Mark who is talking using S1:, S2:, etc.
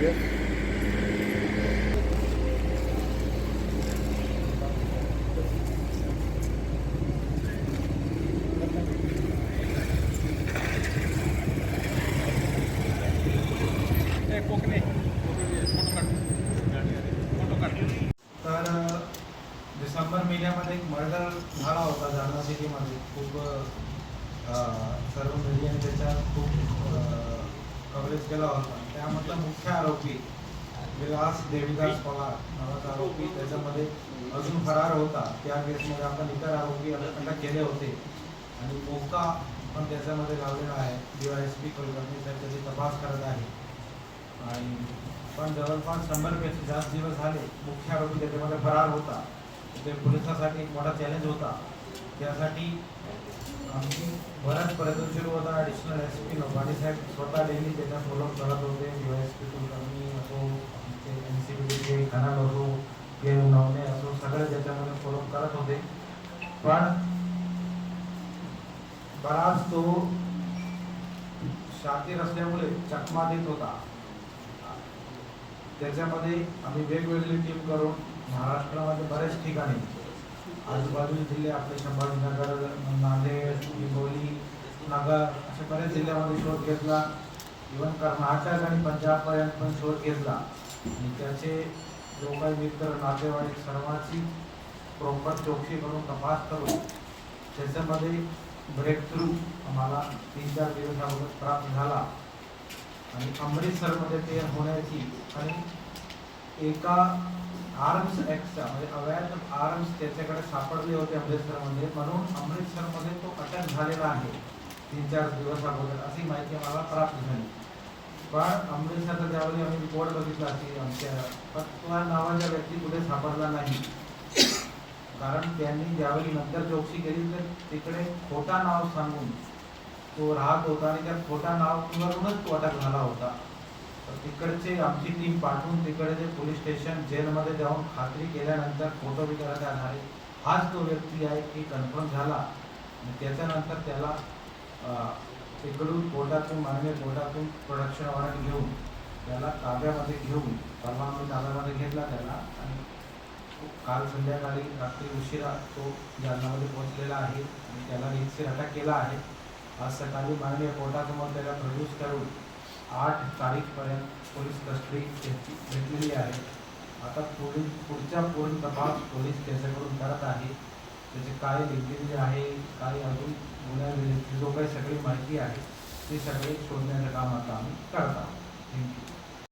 S1: Yes. December महिन्यामध्ये एक murder झाला होता जालना सिटीमध्ये. खूप सर्व मीडियाने त्याच्या खूप कव्हरेज केला होता. त्यामधला मुख्य आरोपी विलास देवीदास पवार नावाचा आरोपी त्याच्यामध्ये अजून फरार होता. त्या केसमध्ये आपण इतर आरोपी अटक केले होते. आणि मोका पण त्याच्यामध्ये लावलेला आहे. D Y S P Kulkarni साहेब त्याची तपास करत आहे. आणि पण जवळपास शंभरपेक्षा जास्त दिवस झाले मुख्य आरोपी त्याच्यामध्ये फरार होता. ते पोलिसांसाठी एक मोठा चॅलेंज होता. त्यासाठी आमची बराच प्रयत्न सुरू होता. ॲडिशनल एस पी लोकांनी साहेब स्वतः डेली त्याचा फॉलोअप करत होते. यू एस पी कुलकर्णी असो आमचे एन सी बीचे खनाल असो के नवने असो सगळे त्याच्यामध्ये फॉलोअप करत होते. पण बराच तो शातीर असल्यामुळे चकमा देत होता. त्याच्यामध्ये आम्ही वेगवेगळी टीम करून महाराष्ट्रामध्ये बऱ्याच ठिकाणी आजूबाजूचे जिल्हे आपले संभाजीनगर नांदेड हिंगोली नगर असे बऱ्याच जिल्ह्यामध्ये शोध घेतला. इवन कर्नाटक आणि पंजाबपर्यंत पण शोध घेतला. आणि त्याचे लोकांनी मित्र नातेवाईक सर्वांची प्रॉपर चौकशी करून तपास करून त्याच्यामध्ये ब्रेक थ्रू आम्हाला तीन चार दिवस अगोदर प्राप्त झाला. आणि अमृतसरमध्ये ते होण्याची आणि एका आर्म्स एक्सचा म्हणजे अवैध आर्म्स त्याच्याकडे सापडले होते अमृतसरमध्ये. म्हणून अमृतसरमध्ये तो अटक झालेला आहे. तीन चार दिवस अगोदर अशी माहिती आम्हाला प्राप्त झाली. पण अमृतसरचा ज्यावेळी आम्ही रिपोर्ट बघितला की आमच्या पत्वा नावाच्या व्यक्ती कुठे सापडला नाही. कारण त्यांनी ज्यावेळी नंतर चौकशी केली तर तिकडे खोटा नाव सांगून तो राहत होता आणि त्या खोटा नाव वरूनच तो अटक झाला होता. तिकडचे आमची टीम पाठवून तिकडचे पोलीस स्टेशन जेलमध्ये जाऊन खात्री केल्यानंतर फोटो विचाराच्या आधारे हाच तो व्यक्ती आहे की कन्फर्म झाला. त्याच्यानंतर त्याला तिकडून कोर्टातून माननीय कोर्टातून प्रोडक्शन वॉरंट घेऊन त्याला ताब्यामध्ये घेऊन परवा ताब्यामध्ये घेतला त्याला आणि काल संध्याकाळी रात्री उशिरा तो जालनामध्ये पोहोचलेला आहे. आणि त्याला रिक्सेर अटक केला आहे. आज सकाळी माननीय कोर्टासमोर त्याला प्रोड्यूस करून आठ तारीखपर्यंत पोलीस कस्टडी त्याची घेतलेली आहे. आता पोलीस पुढच्या पूर्ण तपास पोलीस त्याच्याकडून करत आहे. त्याचे काय लिहिलेले आहे काय अजून गुन्ह्याची जो काही सगळी माहिती आहे ती सगळी शोधण्याचं काम आता आम्ही करत आहोत. थँक्यू